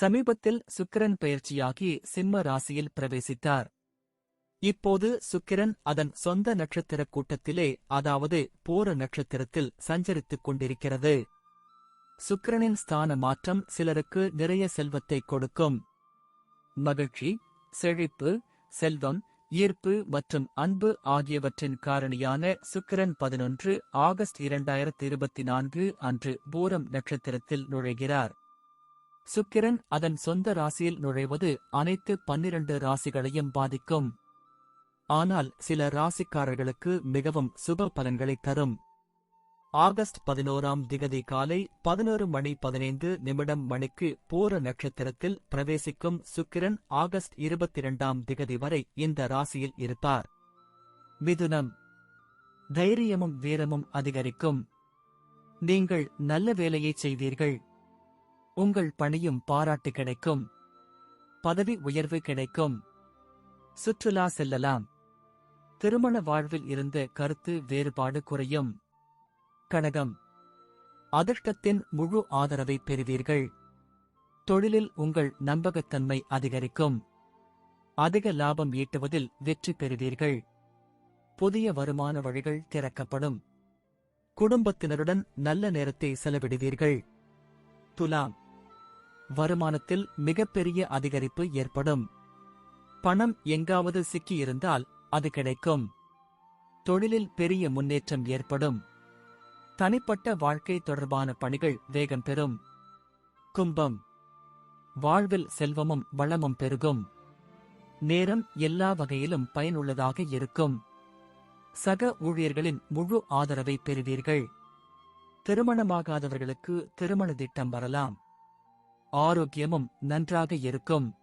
சமீபத்தில் சுக்கிரன் பெயர்ச்சியாகி சிம்ம ராசியில் பிரவேசித்தார். இப்போது சுக்கிரன் அதன் சொந்த நட்சத்திர கூட்டத்திலே அதாவது போர நட்சத்திரத்தில் சஞ்சரித்துக் கொண்டிருக்கிறது. சுக்கிரனின் ஸ்தான மாற்றம் சிலருக்கு நிறைய செல்வத்தை கொடுக்கும். மகிழ்ச்சி செழிப்பு செல்வம் ஈர்ப்பு மற்றும் அன்பு ஆகியவற்றின் காரணியான சுக்கிரன் பதினொன்று ஆகஸ்ட் இரண்டாயிரத்தி இருபத்தி நான்கு அன்று பூரம் நட்சத்திரத்தில் நுழைகிறார். சுக்கிரன் அதன் சொந்த ராசியில் நுழைவது அனைத்து பன்னிரண்டு ராசிகளையும் பாதிக்கும். ஆனால் சில ராசிக்காரர்களுக்கு மிகவும் சுப பலன்களை தரும். ஆகஸ்ட் பதினோராம் திகதி காலை பதினோரு மணி பதினைந்து நிமிடம் மணிக்கு பூர நட்சத்திரத்தில் பிரவேசிக்கும் சுக்கிரன் ஆகஸ்ட் இருபத்தி இரண்டாம் திகதி வரை இந்த ராசியில் இருப்பார். மிதுனம். தைரியமும் வீரமும் அதிகரிக்கும். நீங்கள் நல்ல வேலையைச் செய்வீர்கள். உங்கள் பணியும் பாராட்டு கிடைக்கும். பதவி உயர்வு கிடைக்கும். சுற்றுலா செல்லலாம். திருமண வாழ்வில் இருந்த கருத்து வேறுபாடு குறையும். கனகம். அதிர்ஷ்டத்தின் முழு ஆதரவை பெறுவீர்கள். தொழிலில் உங்கள் நம்பகத்தன்மை அதிகரிக்கும். அதிக லாபம் ஈட்டுவதில் வெற்றி பெறுவீர்கள். புதிய வருமான வழிகள் திறக்கப்படும். குடும்பத்தினருடன் நல்ல நேரத்தை செலவிடுவீர்கள். துலாம். வருமானத்தில் மிகப்பெரிய அதிகரிப்பு ஏற்படும். பணம் எங்காவது சிக்கியிருந்தால் அது கிடைக்கும். தொழிலில் பெரிய முன்னேற்றம் ஏற்படும். தனிப்பட்ட வாழ்க்கை தொடர்பான பணிகள் வேகம் பெறும். கும்பம். வாழ்வில் செல்வமும் வளமும் பெருகும். நேரம் எல்லா வகையிலும் பயனுள்ளதாக இருக்கும். சக ஊழியர்களின் முழு ஆதரவை பெறுவீர்கள். திருமணமாகாதவர்களுக்கு திருமண திட்டம் வரலாம். ஆரோக்கியமும் நன்றாக இருக்கும்.